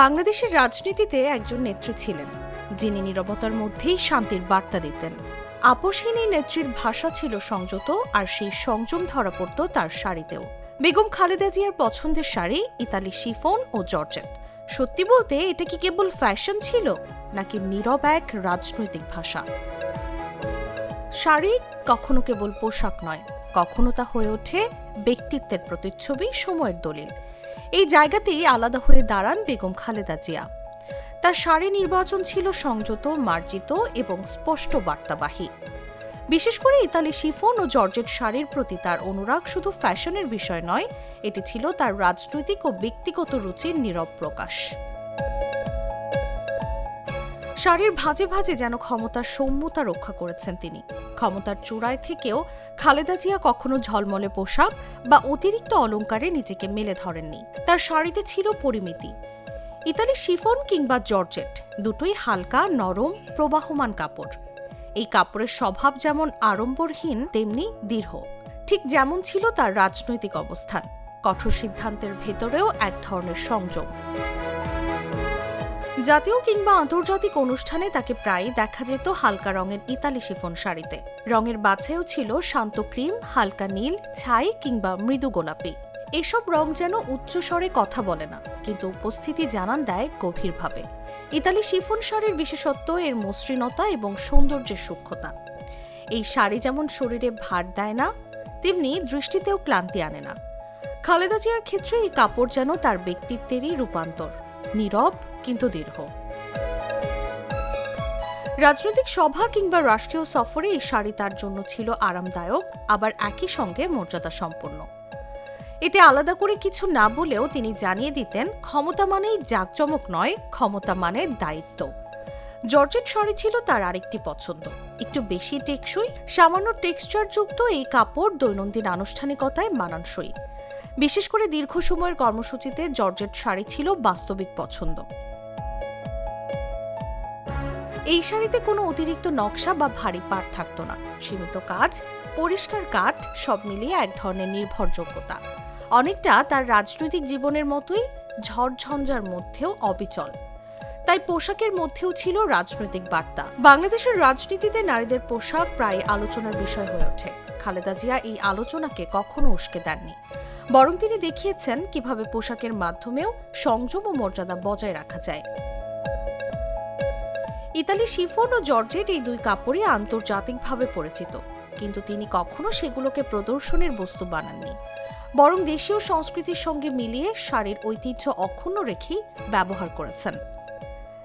বাংলাদেশের রাজনীতিতে একজন নেত্রী ছিলেন, যিনি নিরবতার মধ্যেই শান্তির বার্তা দিতেন। আপোষহীন এই নেত্রীর ভাষা ছিল সংযত আর সেই সংযম ধরা পড়ত তার শাড়িতেও। বেগম খালেদা জিয়ার পছন্দের শাড়ি ইতালি শিফোন ও জর্জেট। সত্যি বলতে, এটা কি কেবল ফ্যাশন ছিল, নাকি নীরব এক রাজনৈতিক ভাষা? শাড়ি কখনো কেবল পোশাক নয়, কখনো তা হয়ে ওঠে ব্যক্তিত্বের প্রতিচ্ছবি, সময়ের দলিল। এই জায়গাতেই আলাদা হয়ে দাঁড়ান বেগম খালেদা জিয়া। তার শাড়ি নির্বাচন ছিল সংযত, মার্জিত এবং স্পষ্ট বার্তাবাহী। বিশেষ করে ইতালি শিফন ও জর্জেট শাড়ির প্রতি তার অনুরাগ শুধু ফ্যাশনের বিষয় নয়, এটি ছিল তার রাজনৈতিক ও ব্যক্তিগত রুচির নীরব প্রকাশ। শাড়ির ভাজে ভাজে যেন ক্ষমতার সৌম্যতা রক্ষা করেছেন তিনি। ক্ষমতার চূড়ায় থেকেও খালেদা জিয়া কখনো ঝলমলে পোশাক বা অতিরিক্ত অলংকারে নিজেকে মেলে ধরেননি। তার শাড়িতে ছিল পরিমিতি। ইতালি শিফন কিংবা জর্জেট, দুটোই হালকা, নরম, প্রবাহমান কাপড়। এই কাপড়ের স্বভাব যেমন আড়ম্বরহীন, তেমনি দৃঢ়। ঠিক যেমন ছিল তার রাজনৈতিক অবস্থান। কঠোর সিদ্ধান্তের ভেতরেও এক ধরনের সংযম। জাতীয় কিংবা আন্তর্জাতিক অনুষ্ঠানে তাকে প্রায়ই দেখা যেত হালকা রঙের ইতালি শিফন শাড়িতে। রঙের বাছাইও ছিল শান্ত ক্রিম, হালকা নীল, ছাই কিংবা মৃদু গোলাপি। এসব রং যেন উচ্চস্বরে কথা বলে না, কিন্তু উপস্থিতি জানান দেয় গভীরভাবে। ইতালি শিফন শাড়ির বিশেষত্ব, এর মসৃণতা এবং সৌন্দর্যের সূক্ষ্মতা। এই শাড়ি যেমন শরীরে ভার দেয় না, তেমনি দৃষ্টিতেও ক্লান্তি আনে না। খালেদা জিয়ার ক্ষেত্রে এই কাপড় যেন তার ব্যক্তিত্বেরই রূপান্তর। নীরব কিন্তু দীর্ঘ রাজনৈতিক সভা কিংবা রাষ্ট্রীয় সফরে এই শাড়ি তার জন্য ছিল আরামদায়ক, আবার একই সঙ্গে মর্যাদা সম্পন্ন এতে আলাদা করে কিছু না বলেও তিনি জানিয়ে দিতেন, ক্ষমতা মানেই জাঁকজমক নয়, ক্ষমতা মানে দায়িত্ব। জর্জেট শাড়ি ছিল তার আরেকটি পছন্দ। একটু বেশি টেকসই, সামান্য টেক্সচারযুক্ত এই কাপড় দৈনন্দিন আনুষ্ঠানিকতায় মানানসই। বিশেষ করে দীর্ঘ সময়ের কর্মসূচিতে জর্জেট শাড়ি ছিল বাস্তবিক পছন্দ। এই শাড়িতে কোনো অতিরিক্ত নকশা বা ভারী পাট থাকতো না। সীমিত কাজ, পরিষ্কার কাঠ, সব মিলিয়ে এক ধরনের নির্ভরযোগ্যতা। অনেকটা তার রাজনৈতিক জীবনের মতোই ঝড়ঝঞ্ঝার মধ্যেও অবিচল। তাই পোশাকের মধ্যেও ছিল রাজনৈতিক বার্তা। বাংলাদেশের রাজনীতিতে নারীদের পোশাক প্রায় আলোচনার বিষয় হয়ে ওঠে। খালেদা জিয়া এই আলোচনাকে কখনো উস্কে দেননি। বরং তিনি দেখিয়েছেন কীভাবে পোশাকের মাধ্যমেও সংযম ও মর্যাদা বজায় রাখা যায়। ইতালি শিফন ও জর্জেট এই দুই কাপড়ই আন্তর্জাতিকভাবে পরিচিত। কিন্তু তিনি কখনো সেগুলোকে প্রদর্শনের বস্তু বানাননি। বরং দেশীয় সংস্কৃতির সঙ্গে মিলিয়ে শাড়ির ঐতিহ্য অক্ষুণ্ণ রেখেই ব্যবহার করেছেন।